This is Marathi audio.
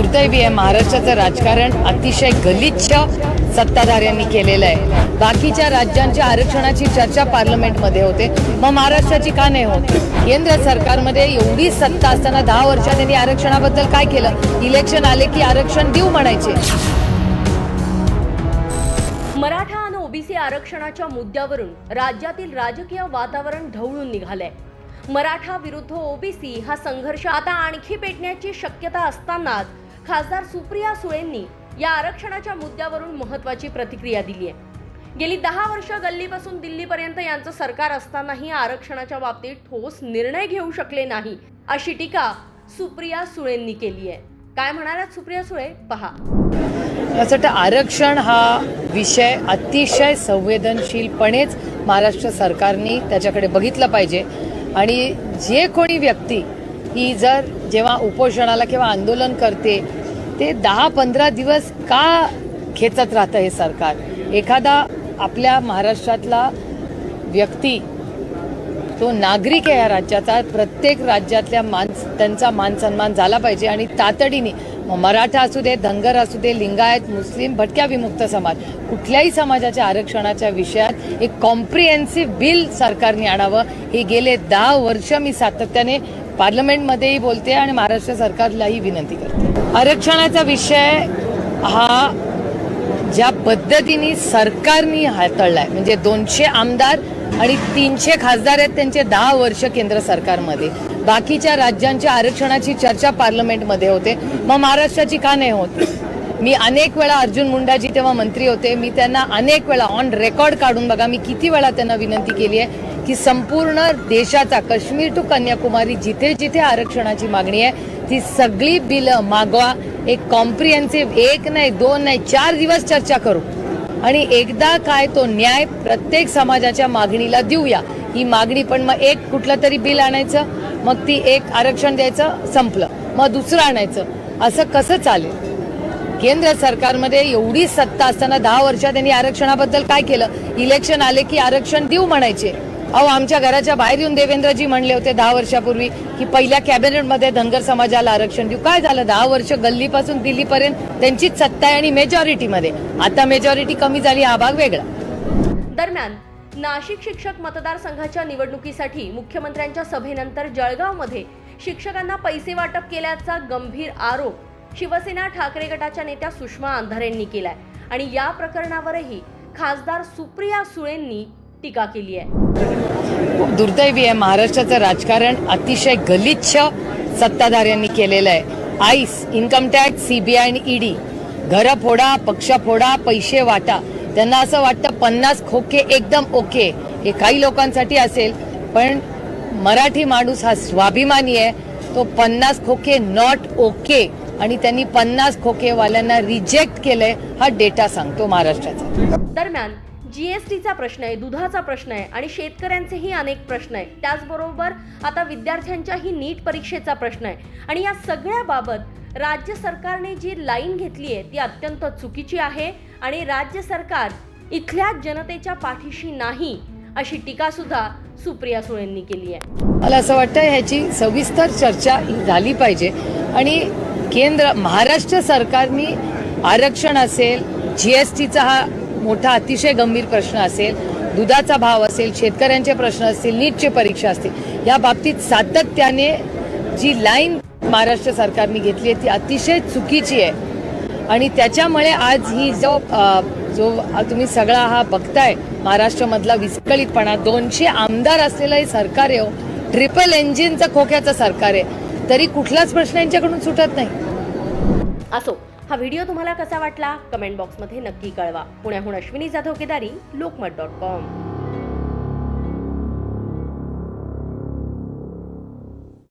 दुर्दैवी आहे. महाराष्ट्राचं राजकारण अतिशय गलिच्छ सत्ताधाऱ्यांनी केलेलं आहे. बाकीच्या राज्यांच्या आरक्षणाची चर्चा पार्लमेंटमध्ये होते. मग महाराष्ट्राची का नाही होत? केंद्र सरकारमध्ये एवढी सत्ता असताना दहा वर्षात त्यांनी आरक्षणाबद्दल काय केलं? इलेक्शन आले की आरक्षण देऊ म्हणायचे? मराठा आणि ओबीसी आरक्षणाच्या मुद्द्यावरून राज्यातील राजकीय वातावरण ढवळून निघालंय. मराठा विरुद्ध ओबीसी हा संघर्ष आता आणखी पेटण्याची शक्यता असतानाच खासदार सुप्रिया सुळेंनी या आरक्षणाच्या मुद्द्यावरून महत्वाची प्रतिक्रिया दिली आहे. गेली दहा वर्ष गल्लीपासून दिल्लीपर्यंत यांचं सरकार असतानाही आरक्षणाच्या बाबतीत ठोस निर्णय घेऊ शकले नाही अशी टीका सुप्रिया सुळेंनी केली आहे. काय म्हणाल्यात सुप्रिया सुळे? पहा. असं वाटतं आरक्षण हा विषय अतिशय संवेदनशीलपणेच महाराष्ट्र सरकारने त्याच्याकडे बघितलं पाहिजे. आणि जे कोणी व्यक्ती ही जर जेव्हा उपोषणाला किंवा आंदोलन करते ते दहा पंधरा दिवस का खेचत राहतं हे सरकार? एखादा आपल्या महाराष्ट्रातला व्यक्ती तो नागरिक आहे या राज्याचा प्रत्येक राज्यातल्या मान त्यांचा मान सन्मान झाला पाहिजे आणि तातडीने मराठा असू दे धनगर असू दे लिंगायत मुस्लिम भटक्या विमुक्त समाज कुठल्याही समाजाच्या आरक्षणाच्या विषयात एक कॉम्प्रिहेन्सिव्ह बिल सरकारने आणावं. हे गेले दहा वर्ष मी सातत्याने पार्लमेंटमध्येही बोलते आणि महाराष्ट्र सरकारलाही विनंती करते. आरक्षणाचा विषय हा ज्या पद्धतीने सरकारने हाताळलाय म्हणजे दोनशे आमदार आणि तीनशे खासदार आहेत त्यांचे दहा वर्ष केंद्र सरकारमध्ये. बाकीच्या राज्यांच्या आरक्षणाची चर्चा पार्लमेंटमध्ये होते. मग महाराष्ट्राची का नाही होत? मी अनेक वेळा अर्जुन मुंडाजी तेव्हा मंत्री होते. मी त्यांना अनेक वेळा ऑन रेकॉर्ड काढून बघा मी किती वेळा त्यांना विनंती केली आहे की संपूर्ण देशाचा काश्मीर टू कन्याकुमारी जिथे जिथे आरक्षणाची मागणी आहे ती सगळी बिलं मागवा. एक कॉम्प्रिहेन्सिव्ह एक नाही दोन नाही चार दिवस चर्चा करू. आणि एकदा काय तो न्याय प्रत्येक समाजाच्या मागणीला देऊया. ही मागणी पण मग एक कुठलं तरी बिल आणायचं मग ती एक आरक्षण द्यायचं संपलं. मग दुसरं आणायचं. असं कसं चालेल? केंद्र सरकारमध्ये एवढी सत्ता असताना दहा वर्षात त्यांनी आरक्षणाबद्दल काय केलं? इलेक्शन आले की आरक्षण देऊ म्हणायचे. अहो आमच्या घराच्या बाहेर येऊन देवेंद्रजी म्हणले होते दहा वर्षापूर्वी की पहिल्या कॅबिनेटमध्ये धनगर समाजाला आरक्षण देऊ. काय झालं? दहा वर्ष गल्लीपासून दिल्लीपर्यंत त्यांचीच सत्ता आहे आणि मेजॉरिटीमध्ये आता मेजॉरिटी कमी झाली हा भाग वेगळा. दरम्यान नाशिक शिक्षक मतदारसंघाच्या निवडणुकीसाठी मुख्यमंत्र्यांच्या सभेनंतर जळगावमध्ये शिक्षकांना पैसे वाटप केल्याचा गंभीर आरोप शिवसेना ठाकरे गटाच्या नेत्या सुषमा अंधारेंनी केलाय. आणि या प्रकरणावरही खासदार सुप्रिया सुळेंनी टीका केली आहे. दुर्दैवी आहे. महाराष्ट्राचं राजकारण अतिशय गलिच्छ सत्ताधाऱ्यांनी केलेलं आहे. आईस इन्कम टॅक्स सीबीआय आणि ईडी घरं फोडा पक्ष फोडा पैसे वाटा. त्यांना असं वाटतं पन्नास खोके एकदम ओके. हे काही लोकांसाठी असेल पण मराठी माणूस हा स्वाभिमानी आहे. तो पन्नास खोके नॉट ओके आणि त्यांनी पन्नास खोकेवाल्यांना रिजेक्ट केलंय हा डेटा सांगतो महाराष्ट्राचा. दरम्यान जीएसटीचा प्रश्न आहे दुधाचा प्रश्न आहे आणि शेतकऱ्यांचेही अनेक प्रश्न आहे त्याचबरोबर आता विद्यार्थ्यांच्याही नीट परीक्षेचा प्रश्न आहे. आणि या सगळ्या बाबत राज्य सरकारने जी लाईन घेतली आहे ती अत्यंत चुकीची आहे आणि राज्य सरकार इथल्या जनतेच्या पाठीशी नाही अशी टीका सुद्धा सुप्रिया सुळेंनी केली आहे. मला असं वाटतं ह्याची सविस्तर चर्चा ही झाली पाहिजे. आणि केंद्र महाराष्ट्र सरकारने आरक्षण असेल जी एस टीचा हा मोठा अतिशय गंभीर प्रश्न असेल दुधाचा भाव असेल शेतकऱ्यांचे प्रश्न असतील नीटचे परीक्षा असतील या बाबतीत सातत्याने जी लाईन महाराष्ट्र सरकारने घेतली आहे ती अतिशय चुकीची आहे आणि त्याच्यामुळे आज ही जो जो तुम्ही सगळा हा बघताय महाराष्ट्रामधला विस्कळीतपणा दोनशे आमदार असलेलं हे सरकार आहे हो. ट्रिपल इंजिनचं खोक्याचं सरकार आहे तरी कुठलाच प्रश्न यांच्याकडून सुटत नाही. असो हा व्हिडिओ तुम्हाला कसा वाटला? कमेंट बॉक्समध्ये नक्की कळवा. पुण्याहून अश्विनी जाधव केदारी लोकमत डॉट कॉम.